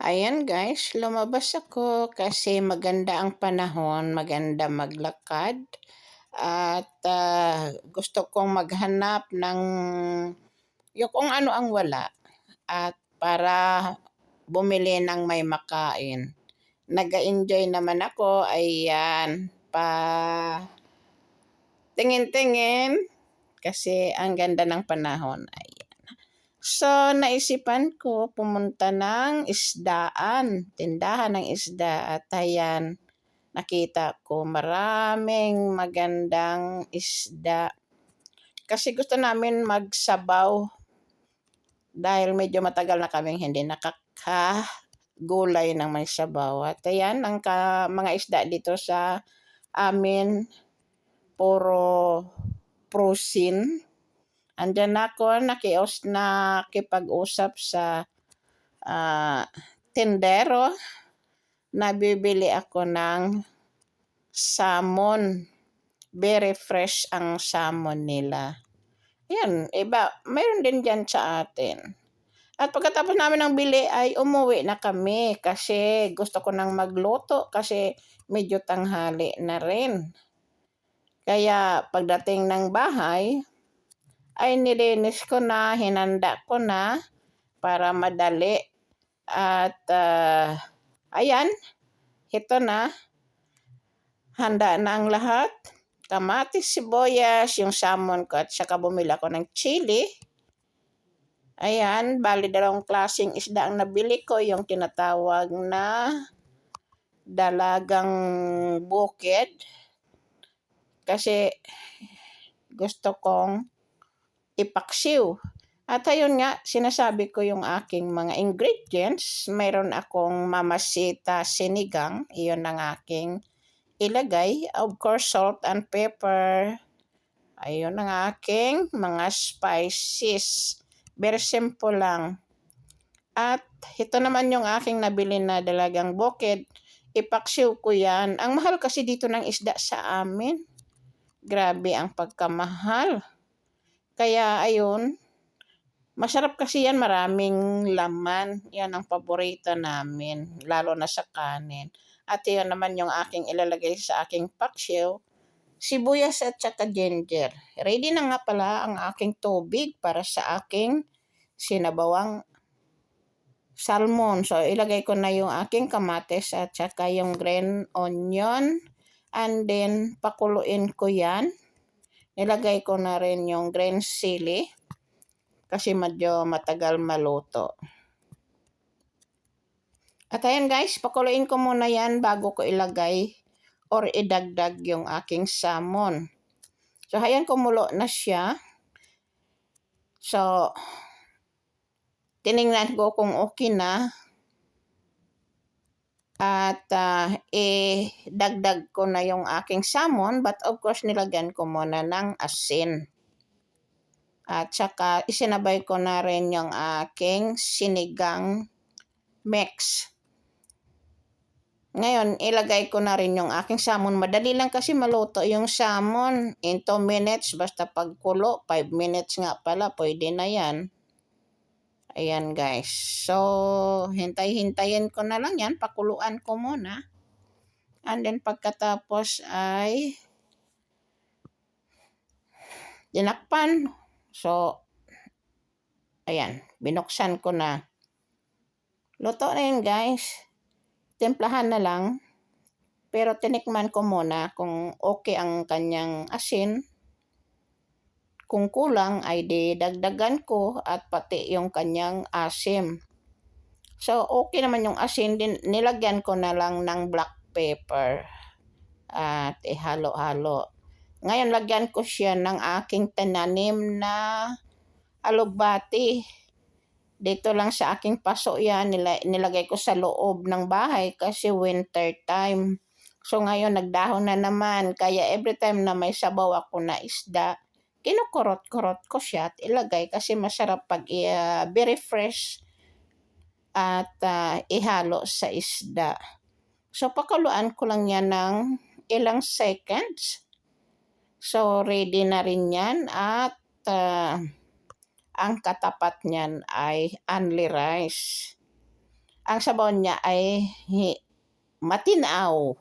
Ayan guys, lumabas ako kasi maganda ang panahon, maganda maglakad. At ah, gusto kong maghanap ng yung ano ang wala. At para bumili ng may makain. Nag-enjoy naman ako, ayan, pa tingin-tingin kasi ang ganda ng panahon. Ayan. So, naisipan ko pumunta ng isdaan, tindahan ng isda at ayan, nakita ko maraming magandang isda. Kasi gusto namin magsabaw dahil medyo matagal na kaming hindi nakakagulay ng may sabaw. At ayan, ang ka, mga isda dito sa amin, puro prosin andyan ako nakios na kipag-usap sa uh, tindero. Nabibili ako ng salmon. Very fresh ang salmon nila. Yan, iba. Mayroon din dyan sa atin. At pagkatapos namin ng bili ay umuwi na kami kasi gusto ko nang magluto kasi medyo tanghali na rin. Kaya pagdating ng bahay, ay nilinis ko na, hinanda ko na para madali. At uh, ayan, ito na. Handa na ang lahat. Kamatis, sibuyas, yung salmon ko at saka bumili ako ng chili. Ayan, bali dalawang klaseng isda ang nabili ko. Yung tinatawag na dalagang bukid. Kasi gusto kong ipaksiw. At ayun nga, sinasabi ko yung aking mga ingredients. Mayroon akong mamasita sinigang. Iyon ang aking ilagay. Of course, salt and pepper. Ayun ang aking mga spices. Very simple lang. At ito naman yung aking nabili na dalagang bukid. Ipaksiw ko yan. Ang mahal kasi dito ng isda sa amin. Grabe ang pagkamahal. Kaya ayun, masarap kasi yan, maraming laman. Yan ang paborito namin, lalo na sa kanin. At yun naman yung aking ilalagay sa aking paksiw, sibuyas at saka ginger. Ready na nga pala ang aking tubig para sa aking sinabawang salmon. So, ilagay ko na yung aking kamates at saka yung green onion. And then, pakuluin ko yan Nilagay ko na rin yung green chili kasi medyo matagal maluto. At ayan guys, pakuluin ko muna yan bago ko ilagay or idagdag yung aking salmon. So ayan kumulo na siya. So, tiningnan ko kung okay na at uh, dagdag ko na yung aking salmon but of course nilagyan ko muna ng asin. At saka isinabay ko na rin yung aking sinigang mix. Ngayon, ilagay ko na rin yung aking salmon. Madali lang kasi maluto yung salmon. In 2 minutes, basta pagkulo, 5 minutes nga pala, pwede na yan. Ayan guys. So, hintay-hintayin ko na lang yan. Pakuluan ko muna. And then pagkatapos ay dinakpan. So, ayan. Binuksan ko na. Luto na yun guys. Templahan na lang. Pero tinikman ko muna kung okay ang kanyang asin kung kulang ay di dagdagan ko at pati yung kanyang asim. So, okay naman yung asin. Din, nilagyan ko na lang ng black pepper. At ihalo-halo. Ngayon, lagyan ko siya ng aking tananim na alugbati. Dito lang sa aking paso yan. Nila, nilagay ko sa loob ng bahay kasi winter time. So, ngayon, nagdahon na naman. Kaya every time na may sabaw ako na isda, kinukurot-kurot ko siya at ilagay kasi masarap pag uh, very fresh at uh, ihalo sa isda. So, pakuluan ko lang yan ng ilang seconds. So, ready na rin yan at uh, ang katapat niyan ay only rice. ang sabon niya ay matinaw.